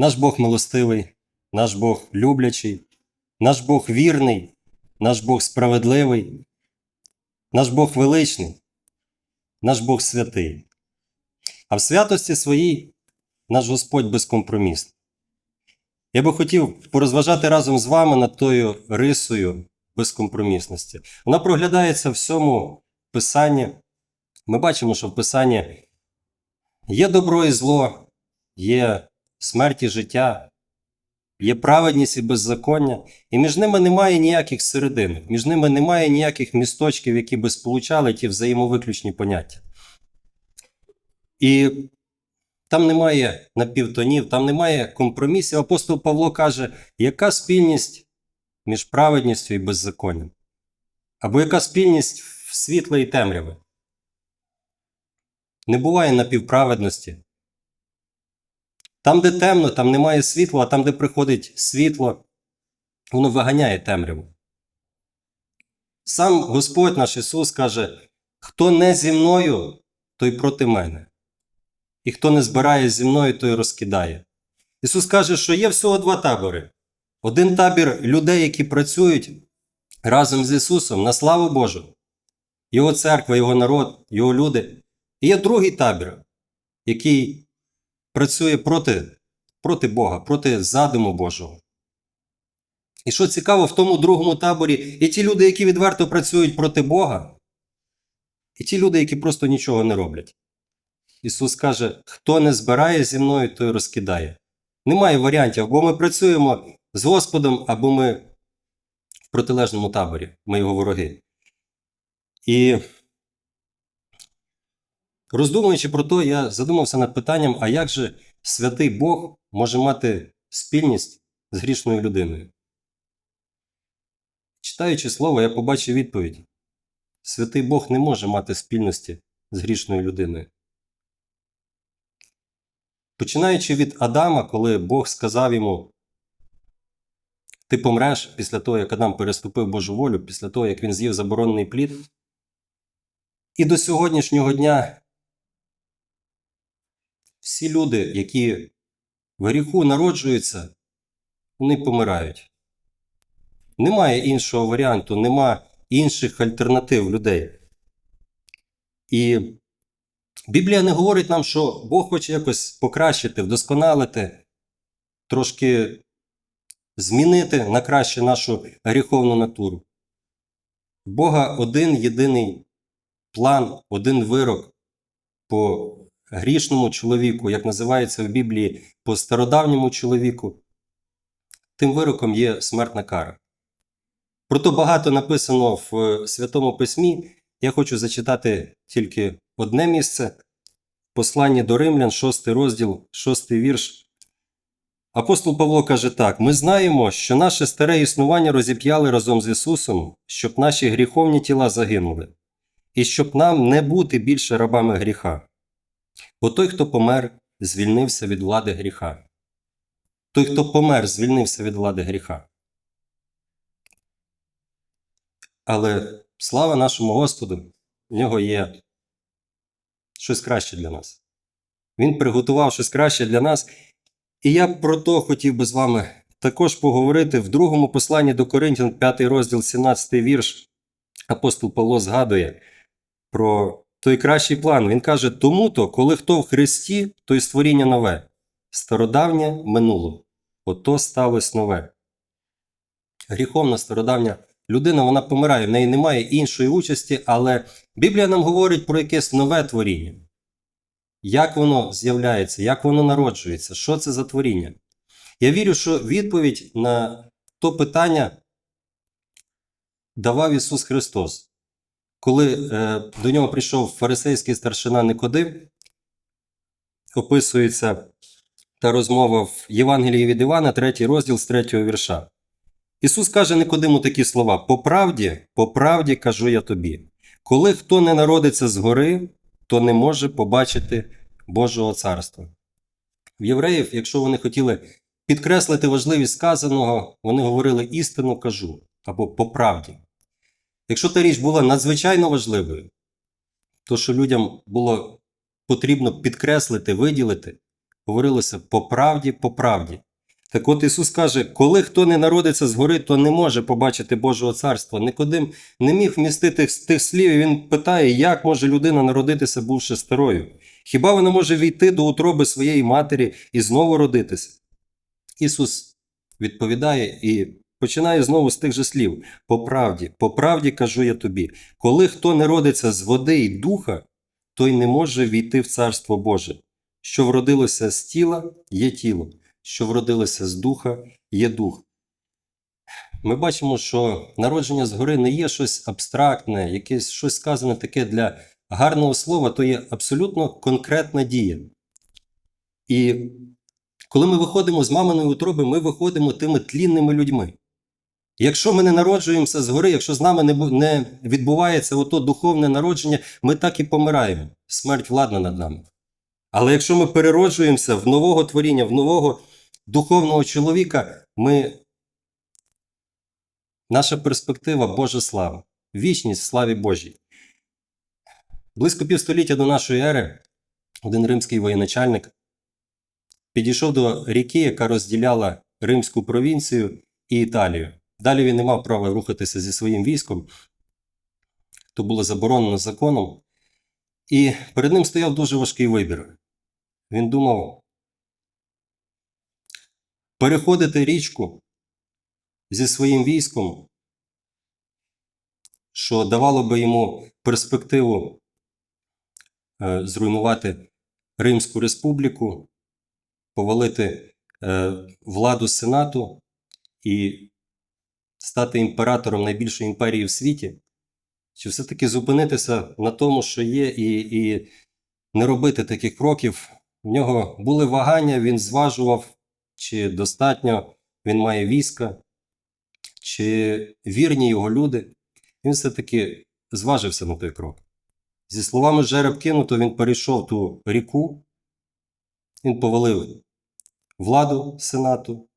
Наш Бог милостивий, наш Бог люблячий, наш Бог вірний, наш Бог справедливий, наш Бог величний, наш Бог святий. А в святості своїй наш Господь безкомпромісний. Я би хотів порозважати разом з вами над тою рисою безкомпромісності. Вона проглядається в всьому Писанні. Ми бачимо, що в Писанні є добро і зло, є смерть і життя, є праведність і беззаконня, і між ними немає ніяких серединок, між ними немає ніяких місточків, які би сполучали ті взаємовиключні поняття. І там немає напівтонів, там немає компромісів. Апостол Павло каже, яка спільність між праведністю і беззаконням? Або яка спільність в світла і темряви? Не буває напівправедності. Там, де темно, там немає світла, а там, де приходить світло, воно виганяє темряву. Сам Господь наш Ісус каже: хто не зі мною, той проти мене. І хто не збирає зі мною, той розкидає. Ісус каже, що є всього два табори. Один табір людей, які працюють разом з Ісусом на славу Божу, Його церква, Його народ, Його люди. І є другий табір, який працює проти, проти Бога, проти задуму Божого. І що цікаво, в тому другому таборі і ті люди, які відверто працюють проти Бога, і ті люди, які просто нічого не роблять. Ісус каже: хто не збирає зі мною, той розкидає. Немає варіантів, або ми працюємо з Господом, або ми в протилежному таборі, ми його вороги. І роздумуючи про то, я задумався над питанням, а як же святий Бог може мати спільність з грішною людиною? Читаючи слово, я побачив відповідь: Святий Бог не може мати спільності з грішною людиною. Починаючи від Адама, коли Бог сказав йому, ти помреш після того, як Адам переступив Божу волю, після того, як він з'їв заборонений плід. І до сьогоднішнього дня всі люди, які в гріху народжуються, вони помирають. Немає іншого варіанту, нема інших альтернатив людей. І Біблія не говорить нам, що Бог хоче якось покращити, вдосконалити, трошки змінити на краще нашу гріховну натуру. Бога один єдиний план, один вирок по грішному чоловіку, як називається в Біблії, по стародавньому чоловіку. Тим вироком є смертна кара. Прото багато написано в Святому Письмі. Я хочу зачитати тільки одне місце. Послання до Римлян, 6 розділ, 6 вірш. Апостол Павло каже так: ми знаємо, що наше старе існування розіп'яли разом з Ісусом, щоб наші гріховні тіла загинули, і щоб нам не бути більше рабами гріха. Бо той, хто помер, звільнився від влади гріха. Той, хто помер, звільнився від влади гріха. Але слава нашому Господу, в нього є щось краще для нас. Він приготував щось краще для нас. І я про то хотів би з вами також поговорити в другому посланні до Коринтян, 5 розділ, 17 вірш. Апостол Павло згадує про той кращий план. Він каже: тому то, коли хто в Христі, то й створіння нове, стародавнє минуло, ото сталося нове. Гріховна стародавня людина вона помирає, в неї немає іншої участі, але Біблія нам говорить про якесь нове творіння. Як воно з'являється, як воно народжується, що це за творіння? Я вірю, що відповідь на то питання давав Ісус Христос. Коли е, до нього прийшов фарисейський старшина Никодим, описується та розмова в Євангелії від Івана, 3 розділ з 3 вірша. Ісус каже Никодиму такі слова: По правді, по правді кажу я тобі, коли хто не народиться згори, то не може побачити Божого царства. В євреїв, якщо вони хотіли підкреслити важливість сказаного, вони говорили істину кажу або по правді. Якщо та річ була надзвичайно важливою, то що людям було потрібно підкреслити, виділити, говорилося по правді, по правді. Так от Ісус каже, коли хто не народиться згори, то не може побачити Божого царства. Никодим не міг вмістити тих слів, і він питає, як може людина народитися, бувши старою? Хіба вона може війти до утроби своєї матері і знову родитися? Ісус відповідає і починає знову з тих же слів: по правді, по правді кажу я тобі, коли хто не родиться з води і духа, той не може війти в Царство Боже. Що вродилося з тіла, є тіло, що вродилося з духа, є дух. Ми бачимо, що народження згори не є щось абстрактне, якесь щось сказане таке для гарного слова, то є абсолютно конкретна дія. І коли ми виходимо з маминої утроби, ми виходимо тими тлінними людьми. Якщо ми не народжуємося згори, якщо з нами не, не відбувається ото духовне народження, ми так і помираємо. Смерть владна над нами. Але якщо ми перероджуємося в нового творіння, в нового духовного чоловіка, ми... наша перспектива Божа слава, вічність в славі Божій. Близько півстоліття до нашої ери один римський воєначальник підійшов до ріки, яка розділяла Римську провінцію і Італію. Далі він не мав права рухатися зі своїм військом, то було заборонено законом. І перед ним стояв дуже важкий вибір. Він думав переходити річку зі своїм військом, що давало би йому перспективу е, зруйнувати Римську республіку, повалити е, владу Сенату і стати імператором найбільшої імперії в світі, чи все-таки зупинитися на тому, що є, і, і не робити таких кроків. В нього були вагання, він зважував, чи достатньо він має війська, чи вірні його люди. Він все-таки зважився на той крок. Зі словами жереб кинуто, він перейшов ту ріку, він повалив владу Сенату,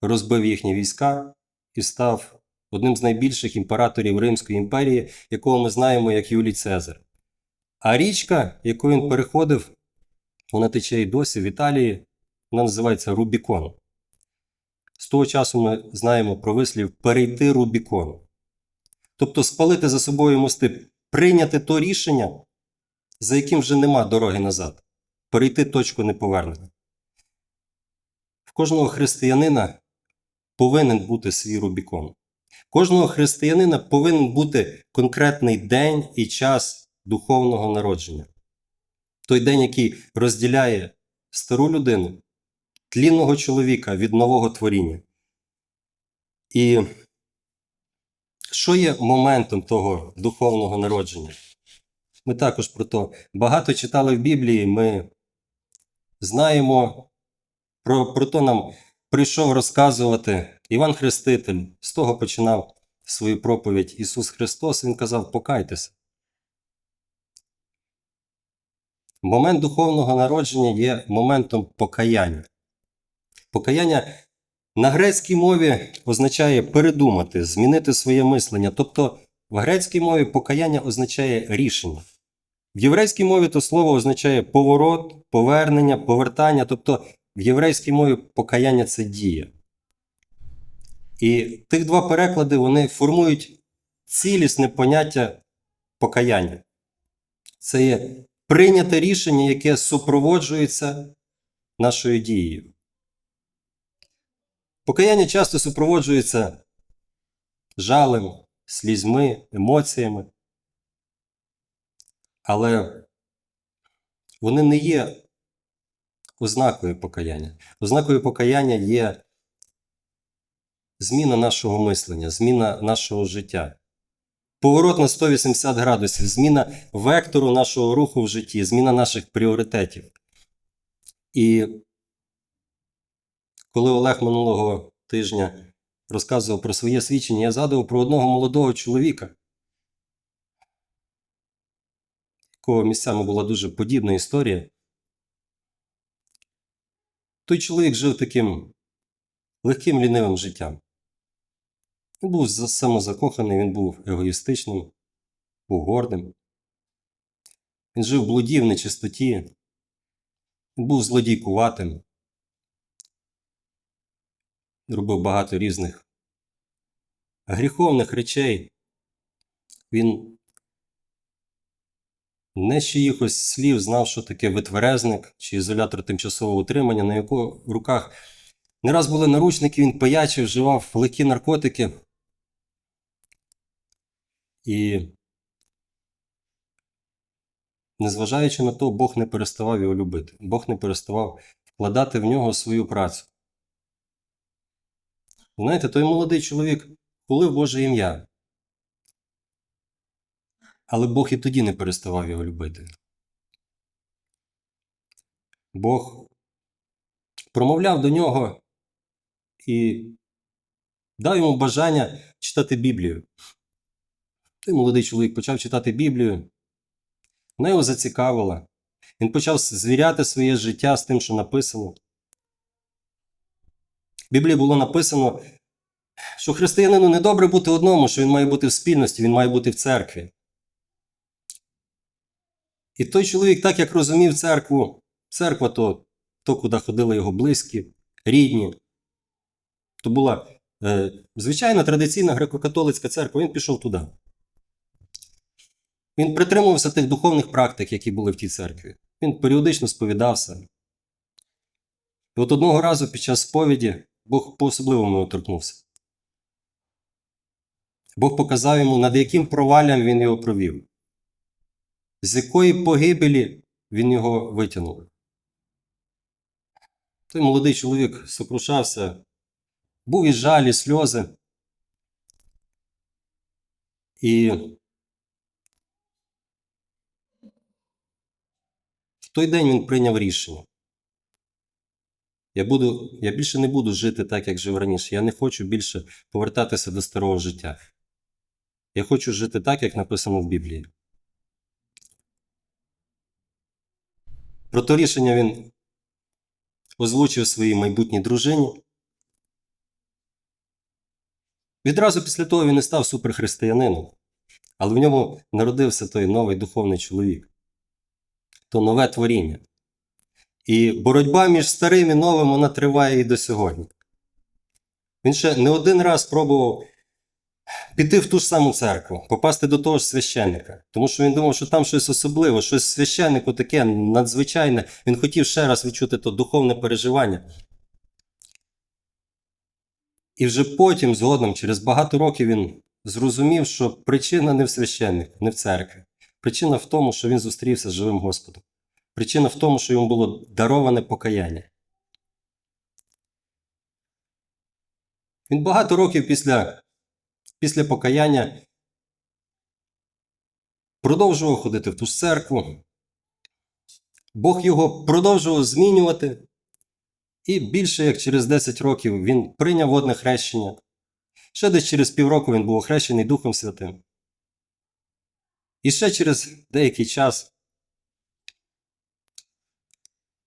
розбив їхні війська і став одним з найбільших імператорів Римської імперії, якого ми знаємо як Юлій Цезар. А річка, яку він переходив, вона тече і досі в Італії, вона називається Рубікон. З того часу ми знаємо про вислів перейти Рубікон. Тобто спалити за собою мости, прийняти то рішення, за яким вже нема дороги назад, перейти точку неповернення. В кожного християнина повинен бути свій Рубікон. Кожного християнина повинен бути конкретний день і час духовного народження. Той день, який розділяє стару людину, тлінного чоловіка від нового творіння. І що є моментом того духовного народження? Ми також про то багато читали в Біблії, ми знаємо, про, про то нам прийшов розказувати Іван Хреститель, з того починав свою проповідь Ісус Христос, Він казав, покайтеся. Момент духовного народження є моментом покаяння. Покаяння на грецькій мові означає передумати, змінити своє мислення. Тобто в грецькій мові покаяння означає рішення. В єврейській мові то слово означає поворот, повернення, повертання. Тобто в єврейській мові покаяння це дія. І тих два переклади вони формують цілісне поняття покаяння. Це є прийняте рішення, яке супроводжується нашою дією. Покаяння часто супроводжується жалем, слізьми, емоціями. Але вони не є ознакою покаяння. Ознакою покаяння є зміна нашого мислення, зміна нашого життя. Поворот на 180 градусів, зміна вектору нашого руху в житті, зміна наших пріоритетів. І коли Олег минулого тижня розказував про своє свідчення, я згадував про одного молодого чоловіка, якого місцями була дуже подібна історія. Той чоловік жив таким легким лінивим життям. Він був самозакоханий, він був егоїстичним, був гордим. Він жив в блуді, в нечистоті. Він був злодійкуватим. Робив багато різних гріховних речей. Він не з чиїхось слів знав, що таке витверезник чи ізолятор тимчасового утримання, на його руках не раз були наручники, він пиячив, вживав легкі наркотики. І, незважаючи на то, Бог не переставав його любити. Бог не переставав вкладати в нього свою працю. Знаєте, той молодий чоловік хулив Боже ім'я. Але Бог і тоді не переставав його любити. Бог промовляв до нього і дав йому бажання читати Біблію. Той молодий чоловік почав читати Біблію. Вона його зацікавила. Він почав звіряти своє життя з тим, що написано. В Біблії було написано, що християнину не добре бути одному, що він має бути в спільності, він має бути в церкві. І той чоловік, так як розумів церкву, церква то, то куди ходили його близькі, рідні, то була е, звичайна традиційна греко-католицька церква, він пішов туди. Він притримувався тих духовних практик, які були в тій церкві. Він періодично сповідався. І от одного разу під час сповіді Бог по-особливому торкнувся. Бог показав йому, над яким проваллям він його провів, з якої погибелі він його витягнув. Той молодий чоловік сокрушався, був і жаль, і сльози. І в той день він прийняв рішення. Я, буду, я більше не буду жити так, як жив раніше. Я не хочу більше повертатися до старого життя. Я хочу жити так, як написано в Біблії. Про то рішення він озвучив своїй майбутній дружині. Відразу після того він не став суперхристиянином, але в ньому народився той новий духовний чоловік, то нове творіння. І боротьба між старим і новим вона триває і до сьогодні. Він ще не один раз пробував піти в ту ж саму церкву, попасти до того ж священника, тому що він думав, що там щось особливе, щось священнику таке надзвичайне. Він хотів ще раз відчути то духовне переживання. І вже потім, згодом, через багато років, він зрозумів, що причина не в священнику, не в церкві. Причина в тому, що він зустрівся з живим Господом. Причина в тому, що йому було дароване покаяння. Він багато років після, після покаяння продовжував ходити в ту ж церкву. Бог його продовжував змінювати. І більше як через 10 років він прийняв водне хрещення. Ще десь через півроку він був охрещений Духом Святим. І ще через деякий час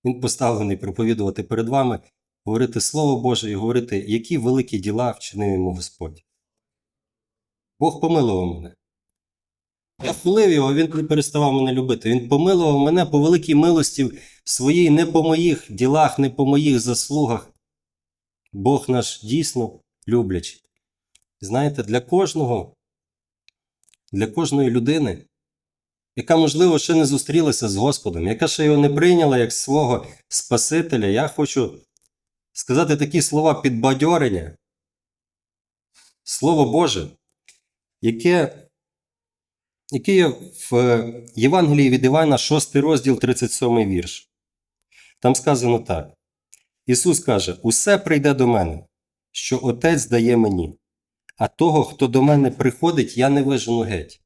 він поставлений проповідувати перед вами, говорити Слово Боже і говорити, які великі діла вчинив йому Господь. Бог помилував мене. Я хвалив його, він не переставав мене любити. Він помилував мене по великій милості своїй, не по моїх ділах, не по моїх заслугах. Бог наш дійсно люблячий. Знаєте, для кожного, для кожної людини, яка, можливо, ще не зустрілася з Господом, яка ще його не прийняла як свого Спасителя, я хочу сказати такі слова підбадьорення. Слово Боже, яке який є в Євангелії від Івана, 6 розділ, 37 вірш. Там сказано так. Ісус каже: Усе прийде до мене, що Отець дає мені, а того, хто до мене приходить, я не вижену геть.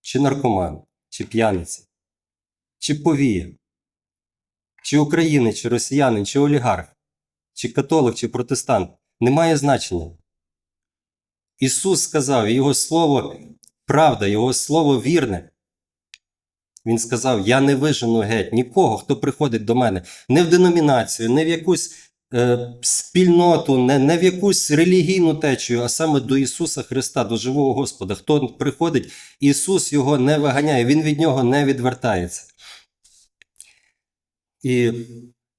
Чи наркоман, чи п'яниця, чи повія, чи українець, чи росіянин, чи олігарх, чи католик, чи протестант немає значення. Ісус сказав, Його Слово правда, Його Слово вірне. Він сказав: Я не вижену геть нікого, хто приходить до мене, не в деномінацію, не в якусь е, спільноту, не, не в якусь релігійну течію, а саме до Ісуса Христа, до живого Господа. Хто приходить, Ісус його не виганяє, Він від нього не відвертається. І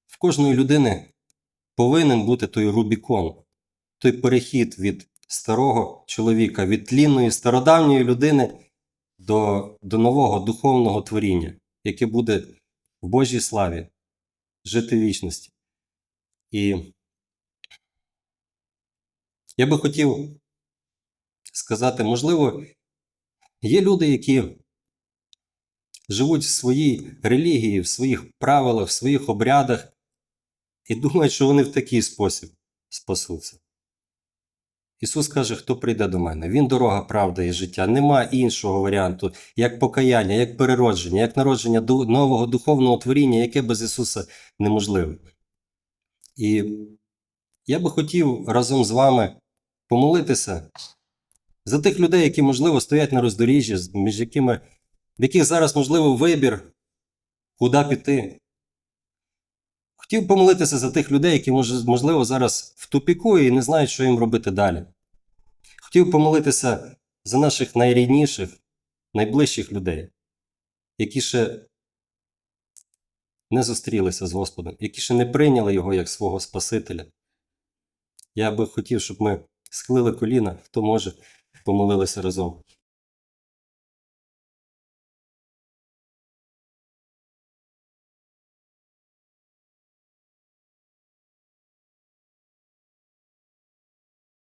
в кожної людини повинен бути той Рубікон, той перехід від старого чоловіка, від тлінної стародавньої людини до, до нового духовного творіння, яке буде в Божій славі, жити вічності. І я би хотів сказати, можливо, є люди, які живуть в своїй релігії, в своїх правилах, в своїх обрядах і думають, що вони в такий спосіб спасуться. Ісус каже, хто прийде до мене. Він дорога, правда і життя. Нема іншого варіанту, як покаяння, як переродження, як народження нового духовного творіння, яке без Ісуса неможливе. І я би хотів разом з вами помолитися за тих людей, які, можливо, стоять на роздоріжжі, між якими, в яких зараз, можливо, вибір, куди піти. Хотів помолитися за тих людей, які, можливо, зараз в тупіку і не знають, що їм робити далі. Хотів помолитися за наших найрідніших, найближчих людей, які ще не зустрілися з Господом, які ще не прийняли Його як свого Спасителя. Я би хотів, щоб ми схилили коліна, хто може, помолилися разом.